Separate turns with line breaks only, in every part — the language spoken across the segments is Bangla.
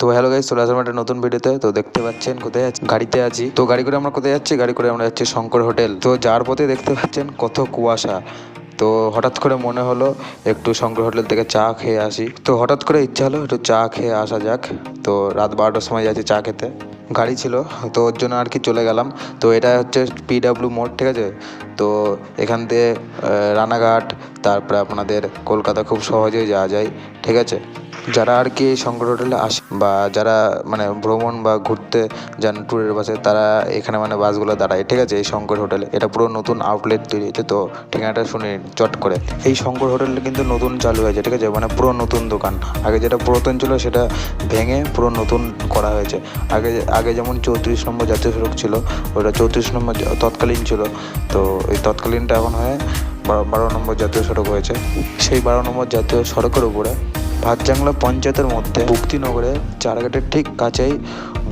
তো হ্যালো গাইস চলে আসলাম একটা নতুন ভিডিওতে তো। দেখতে পাচ্ছেন কোথায় আছি? গাড়িতে আছি। তো গাড়ি করে আমরা কোথায় যাচ্ছি? গাড়ি করে আমরা যাচ্ছি শঙ্কর হোটেল। তো যার পথে দেখতে পাচ্ছেন কত কুয়াশা। তো হঠাৎ করে মনে হলো একটু শঙ্কর হোটেল থেকে চা খেয়ে আসি। তো হঠাৎ করে ইচ্ছা হলো একটু চা খেয়ে আসা যাক। তো রাত বারোটার সময় যাচ্ছি চা খেতে। গাড়ি ছিল, তো ওর জন্য আর কি চলে গেলাম। তো এটা হচ্ছে পিডাব্লিউ মোড় ঠিক আছে? তো এখান থেকে রানাঘাট, তারপরে আপনাদের কলকাতা খুব সহজেই যাওয়া যায়, ঠিক আছে? যারা আর কি শঙ্কর হোটেলে আসে বা যারা মানে ভ্রমণ বা ঘুরতে যান ট্যুরের বাসে তারা এখানে মানে বাসগুলো দাঁড়ায়। ঠিক আছে, এই শঙ্কর হোটেলে এটা পুরো নতুন আউটলেট তৈরি হয়েছে, তো ঠিকানাটা শুনে চট করে। এই শঙ্কর হোটেলটা কিন্তু নতুন চালু হয়েছে, ঠিক আছে? মানে পুরো নতুন দোকান। আগে যেটা পুরাতন ছিল, সেটা ভেঙে পুরো নতুন করা হয়েছে। আগে আগে যেমন চৌত্রিশ নম্বর জাতীয় সড়ক ছিল, ওটা চৌত্রিশ নম্বর তৎকালীন ছিল। তো এই তৎকালীনটা এখন হয়ে বারো নম্বর জাতীয় সড়ক হয়েছে। সেই বারো নম্বর জাতীয় সড়কের উপরে ভাতজাংলা পঞ্চায়েতের মধ্যে মুক্তিনগরে চারাঘাটের ঠিক কাছেই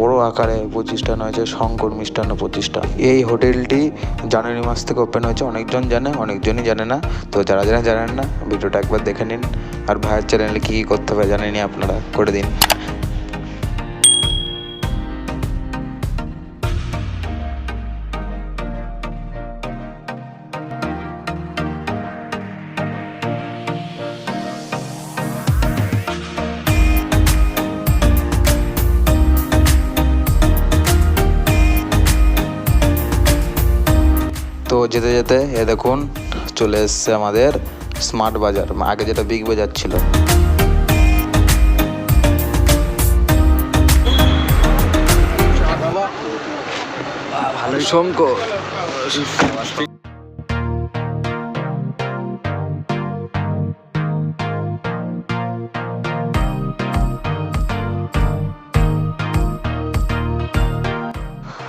বড় আকারে প্রতিষ্ঠান হয়েছে শঙ্কর মিষ্টান্ন প্রতিষ্ঠান। এই হোটেলটি জানুয়ারি মাস থেকে ওপেন হয়েছে। অনেকজন জানে, অনেকজনই জানে না। তো যারা যারা জানেন না, ভিডিওটা একবার দেখে নিন। আর ভাইয়ের চ্যানেলে কী কী করতে হবে জানেনি আপনারা করে দিন। যেতে যেতে এ দেখুন চলে এসছে আমাদের স্মার্ট বাজার আগে যেটা বিগ বাজার ছিল।
ভালো শঙ্কর।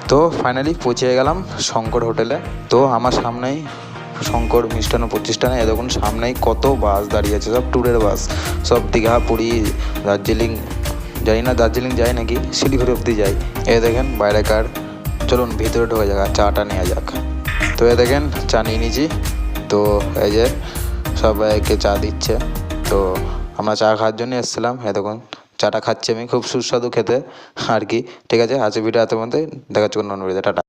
তো ফাইনালি পৌঁছে গেলাম শঙ্কর হোটেলে। তো আমার সামনেই শঙ্কর মিষ্টান্ন প্রতিষ্ঠানে দেখুন সামনেই কত বাস দাঁড়িয়ে আছে, সব ট্যুরের বাস। সব দীঘা, পুরী, দার্জিলিং, জানি না দার্জিলিং যায় নাকি, শিলিগুড়ি অবধি যায় এ দেখেন বাইরে কার চলুন ভিতরে ঢোকা যাক, আর চাটা নেওয়া যাক। তো এ দেখেন চা নিয়ে নিয়েছি। তো এই যে সবাইকে চা দিচ্ছে। তো আমরা চা খাওয়ার জন্য এসেছিলাম এ দেখুন চাটা খাচ্ছি আমি, খুব সুস্বাদু খেতে, আর কি। ঠিক আছে আজকে ভিডিও হাতের মধ্যে কোনো অন্য ভিডিওতে টাটা।